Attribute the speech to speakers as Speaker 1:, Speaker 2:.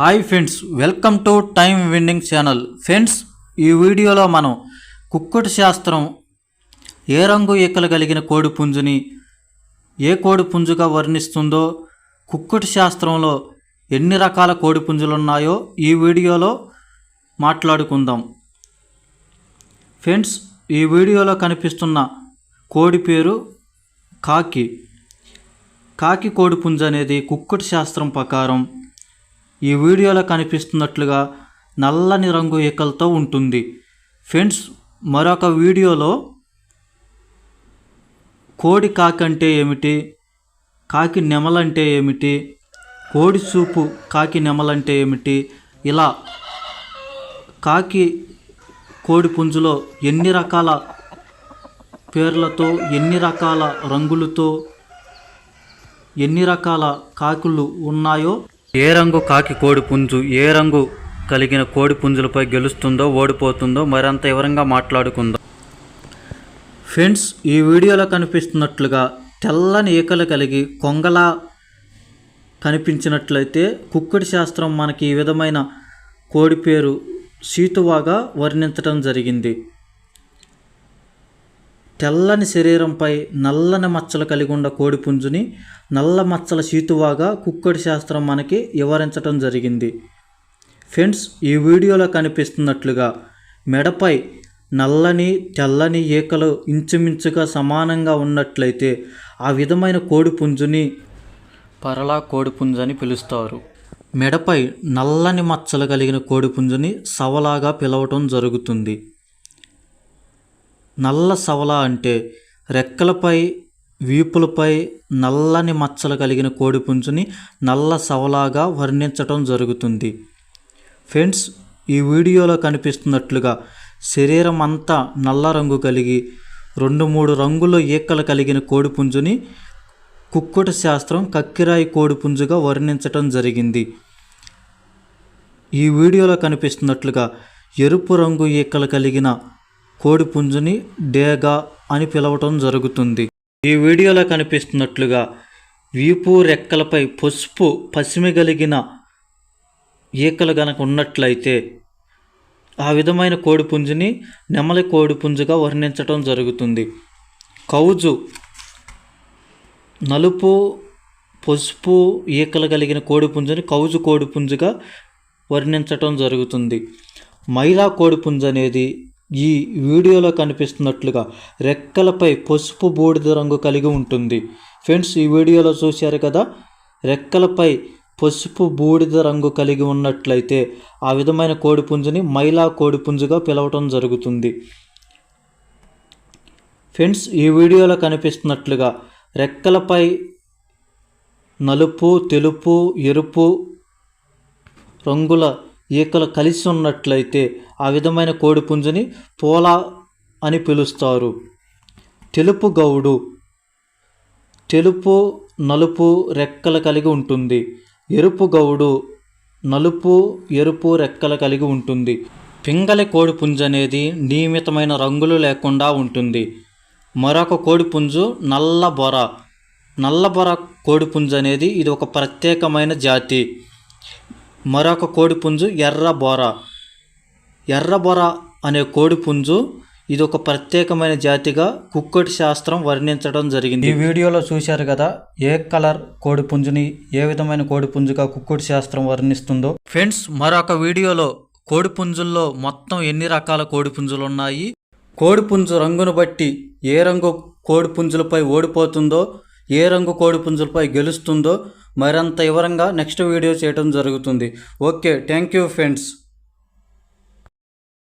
Speaker 1: Hi friends welcome to time winning channel. Friends ఈ వీడియోలో మనం కుక్కుడు శాస్త్రం ఏ రంగు ఈకలు కలిగిన కోడి పుంజుని ఏ కోడి పుంజుగా వర్ణిస్తుందో కుక్కుడు శాస్త్రంలో ఎన్ని రకాల కోడి పుంజులు ఉన్నాయో ఈ వీడియోలో మాట్లాడుకుందాం. ఫ్రెండ్స్ ఈ వీడియోలో కనిపిస్తున్న కోడి పేరు కాకి. కాకి కోడి పుంజు అనేది కుక్కుడు శాస్త్రం ప్రకారం ఈ వీడియోలో కనిపిస్తున్నట్లుగా నల్లని రంగు ఈకలతో ఉంటుంది. ఫ్రెండ్స్ మరొక వీడియోలో కోడి కాకి అంటే ఏమిటి? కాకి నెమలంటే ఏమిటి? కోడి సూపు కాకి నెమలంటే ఏమిటి? ఇలా కాకి కోడి పుంజులో ఎన్ని రకాల పేర్లతో ఎన్ని రకాల రంగులతో ఎన్ని రకాల కాకులు ఉన్నాయో ఏ రంగు కాకి కోడి పుంజు ఏ రంగు కలిగిన కోడి పుంజులపై గెలుస్తుందో ఓడిపోతుందో మరింత వివరంగా మాట్లాడుకుందాం. ఫ్రెండ్స్ ఈ వీడియోలో కనిపిస్తున్నట్లుగా తెల్లని ఈకలు కలిగి కొంగలా కనిపించినట్లయితే కుక్కుడి శాస్త్రం మనకి ఈ విధమైన కోడి పేరు సీతువాగా వర్ణించడం జరిగింది. తెల్లని శరీరంపై నల్లని మచ్చలు కలిగి ఉన్న కోడిపుంజుని నల్ల మచ్చల సీతువాగా కుక్కడి శాస్త్రం మనకి వివరించడం జరిగింది. ఫ్రెండ్స్ ఈ వీడియోలో కనిపిస్తున్నట్లుగా మెడపై నల్లని తెల్లని ఈకలు ఇంచుమించుగా సమానంగా ఉన్నట్లయితే ఆ విధమైన కోడిపుంజుని పరలా కోడిపుంజు అని పిలుస్తారు. మెడపై నల్లని మచ్చలు కలిగిన కోడిపుంజుని సవలాగా పిలవటం జరుగుతుంది. నల్ల సవల అంటే రెక్కలపై వీపులపై నల్లని మచ్చలు కలిగిన కోడిపుంజుని నల్ల సవలాగా వర్ణించటం జరుగుతుంది. ఫ్రెండ్స్ ఈ వీడియోలో కనిపిస్తున్నట్లుగా శరీరం అంతా నల్ల రంగు కలిగి రెండు మూడు రంగుల ఈకలు కలిగిన కోడిపుంజుని కుక్కుట శాస్త్రం కక్కిరాయి కోడిపుంజుగా వర్ణించటం జరిగింది. ఈ వీడియోలో కనిపిస్తున్నట్లుగా ఎరుపు రంగు ఈకలు కలిగిన కోడిపుంజుని డేగా అని పిలవటం జరుగుతుంది. ఈ వీడియోలో కనిపిస్తున్నట్లుగా వీపు రెక్కలపై పసుపు పసిమి కలిగిన ఈకలు గనక ఉన్నట్లయితే ఆ విధమైన కోడిపుంజుని నెమలి కోడిపుంజుగా వర్ణించటం జరుగుతుంది. కౌజు నలుపు పసుపు ఈకలు కలిగిన కోడిపుంజుని కౌజు కోడిపుంజుగా వర్ణించటం జరుగుతుంది. మైలా కోడిపుంజు అనేది ఈ వీడియోలో కనిపిస్తున్నట్లుగా రెక్కలపై పసుపు బూడిద రంగు కలిగి ఉంటుంది. ఫ్రెండ్స్ ఈ వీడియోలో చూశారు కదా? రెక్కలపై పసుపు బూడిద రంగు కలిగి ఉన్నట్లయితే ఆ విధమైన కోడిపుంజుని మైలా కోడిపుంజుగా పిలవటం జరుగుతుంది. ఫ్రెండ్స్ ఈ వీడియోలో కనిపిస్తున్నట్లుగా రెక్కలపై నలుపు తెలుపు ఎరుపు రంగుల ఈకలు కలిసి ఉన్నట్లయితే ఆ విధమైన కోడిపుంజుని పోలా అని పిలుస్తారు. తెలుపు గౌడు తెలుపు నలుపు రెక్కలు కలిగి ఉంటుంది. ఎరుపు గౌడు నలుపు ఎరుపు రెక్కలు కలిగి ఉంటుంది. పింగళి కోడిపుంజు అనేది నియమితమైన రంగులు లేకుండా ఉంటుంది. మరొక కోడిపుంజు నల్ల బొర. నల్ల బొర కోడిపుంజు అనేది ఇది ఒక ప్రత్యేకమైన జాతి. మరొక కోడిపుంజు ఎర్ర బొర. ఎర్ర బొర అనే కోడిపుంజు ఇది ఒక ప్రత్యేకమైన జాతిగా కుక్కటి శాస్త్రం వర్ణించడం జరిగింది. ఈ వీడియోలో చూశారు కదా ఏ కలర్ కోడిపుంజుని ఏ విధమైన కోడిపుంజుగా కుక్కటి శాస్త్రం వర్ణిస్తుందో. ఫ్రెండ్స్ మరొక వీడియోలో కోడిపుంజుల్లో మొత్తం ఎన్ని రకాల కోడిపుంజులు ఉన్నాయి కోడిపుంజు రంగును బట్టి ఏ రంగు కోడిపుంజులపై ఓడిపోతుందో ఏ రంగు కోడి పుంజులపై గెలుస్తుందో మరింత వివరంగా నెక్స్ట్ వీడియో చేయడం జరుగుతుంది. Okay thank you friends.